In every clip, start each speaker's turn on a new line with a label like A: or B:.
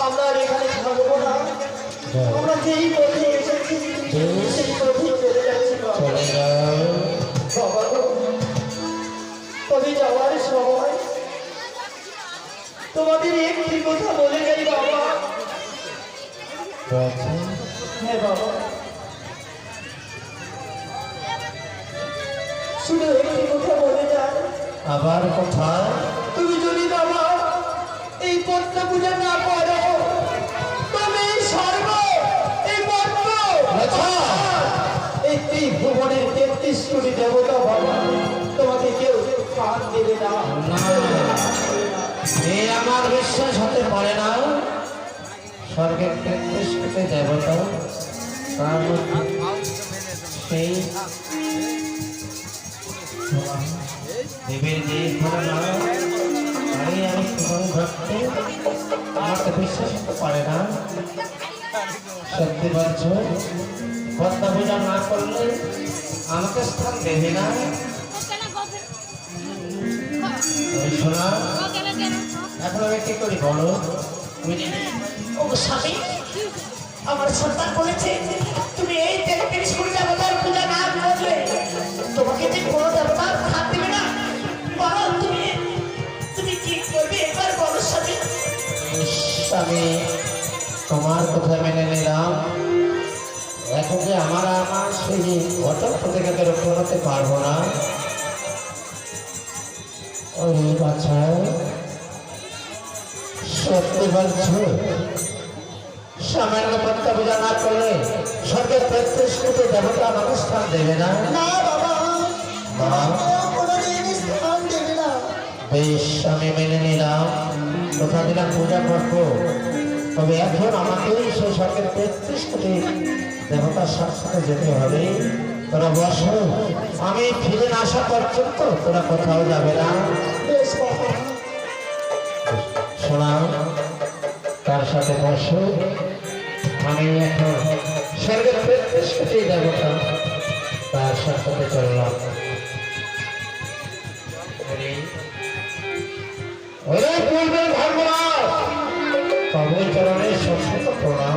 A: আমরা এখানে থাকব না। আমরা যেই পথে এসেছি, সেই পথে চলে যাচ্ছি তবে যাওয়ার সময় তোমাদের একটি কথা বলে যাই বাবা। হ্যাঁ বাবা। শুধু একটি কথা
B: আবার কথা।
A: তুমি যদি বাবা এই পদ্ম পূজা না করো তুমি সর্ব এই পদ্ম
B: আচ্ছা।
A: এই ভুবনের তেত্রিশ কোটি দেবতা বাবা তোমাকে কেউ পান দেবে না।
B: আমার বিশ্বাস হতে পারে না। স্বর্গের তেত্রিশ কোটি দেবতা তার সেই দেবীর যে ঘটনা আরে আমি প্রথম ঘটতে আমার তো বিশ্বাস হতে পারে না সত্যি বলছ পদ্মা না করলে আমাকে স্থান দেবে না এখন আমি কি করি বলো
A: ও স্বামী আমার সন্তান বলেছে তুমি এই
B: আমি তোমার কথা মেনে নিলাম। এখন যে আমার আমার সেই ঘটক প্রতিকাকে রক্ষা করতে পারব না। ওই বাচ্চা সত্যি বলছো? সামান্য পত্তা পূজা না করলে স্বর্গের কোটি দেবতা আমাকে স্থান দেবে না?
A: না বাবা।
B: বেশ, আমি মেনে নিলাম। কথা দিলাম পূজা করব তবে এখন আমাকে সেই সরকার তেত্রিশ কোটি দেবতার সাথে যেতে হবে। তোরা বস আমি ফিরে না আসা পর্যন্ত তোরা কোথাও যাবে না।
A: বেশ, বাবা।
B: শোনা, তার সাথে বসো। আমি এখন স্বর্গের তেত্রিশ কোটি দেবতা তার সাথে চললাম। চরণে সংস্কৃত প্রণাম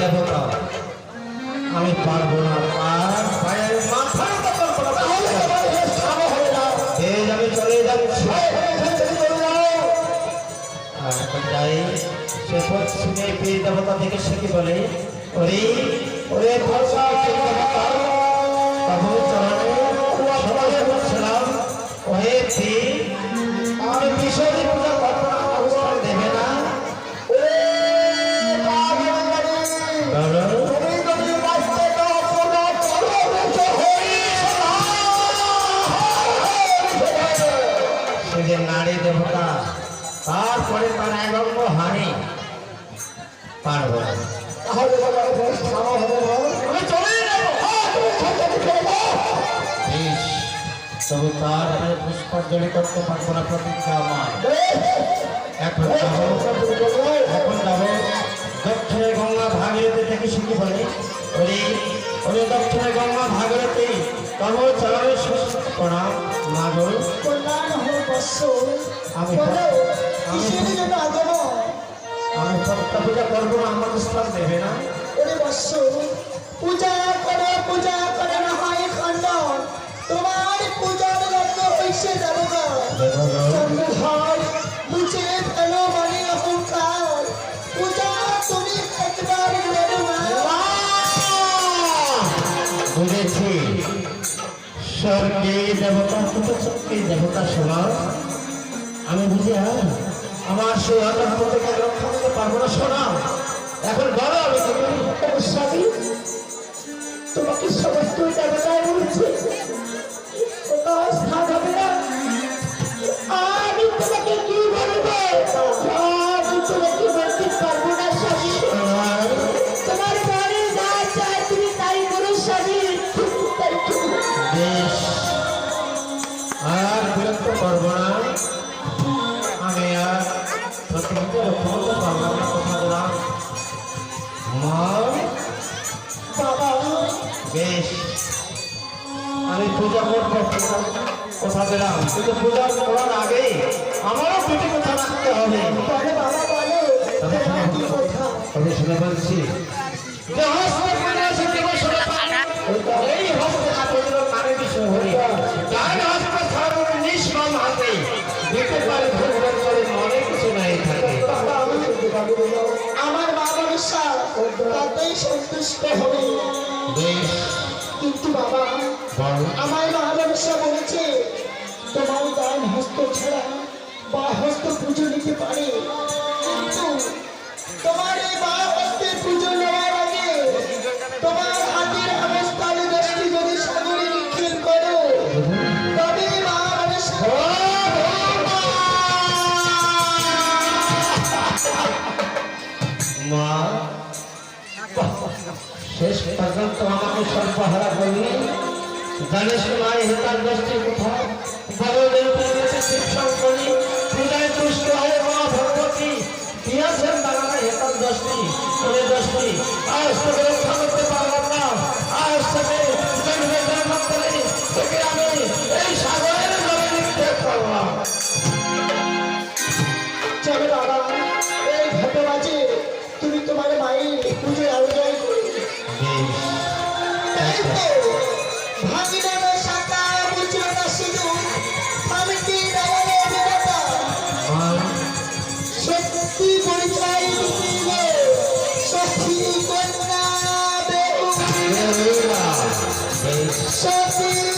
B: দেবতা আমি পারব না। আর পায়ের মাথা
A: তাহলে তোমার শেষ খাব হবে না।
B: এই আমি চলে যাচ্ছি। আর যাই সে দেবতা থেকে কি বলে? ওরে ওরে ভরসা দেবতা তবু চরণে সবাই বলছিলাম ওহে আমি বিশ্বজি পূজা যে নারী দেবতা তারপরে তার একঙ্গ হানি পারব তবু তার আমি পুষ্পাঞ্জলি করতে পারব না প্রতিজ্ঞা আমার। এখন যাব। এখন যাব। দক্ষিণে গঙ্গা ভাগীরথী থেকে শিখি দক্ষিণে গঙ্গা তব গো
A: কল্যাণ
B: আমি-
A: বলো কিসের জন্য আগমন
B: আমি সত্তা পূজা করব না আমাকে স্থান দেবে না।
A: ওরে বৎস পূজা করে পূজা করে না হয় খণ্ডন তোমার পূজার লগ্ন হইছে দেবগণ
B: স্বর্গে দেবতা দেবতা সমাজ আমি বুঝি হ্যাঁ আমার সেই অনন্ত থেকে রক্ষা করতে পারব না শোনা এখন বলো, আমি
A: স্বামী তোমাকে সমস্ত দেবতায়
B: বেশ। আমি পূজা করব কথা দিলাম। কিন্তু পূজা করার আগে আমারও দুটি কথা রাখতে হবে।
A: বাবা
B: আমি শুনে বলছি। যে হস্তে কানে হাতে মনে কিছু নাই
A: আমার মা ভরসা তাতেই সন্তুষ্ট হবে।
B: বেশ।
A: কিন্তু বাবা
B: আমায়
A: আমার মা ভরসা বলেছে তোমার দান হস্ত ছাড়া বা হস্ত পুজো নিতে পারে। কিন্তু তোমার এই মা
B: পর্যন্ত আমাকে সর্বহারা করলে জানিস মা হেতার দশটি কথা বড় দেবতার কাছে শিক্ষণ করি পূজায় তুষ্ট হয়ে মা ভগবতী দিয়েছেন বাংলা হেতার রক্ষা করতে পারলাম না আজ থেকে
A: সত্যি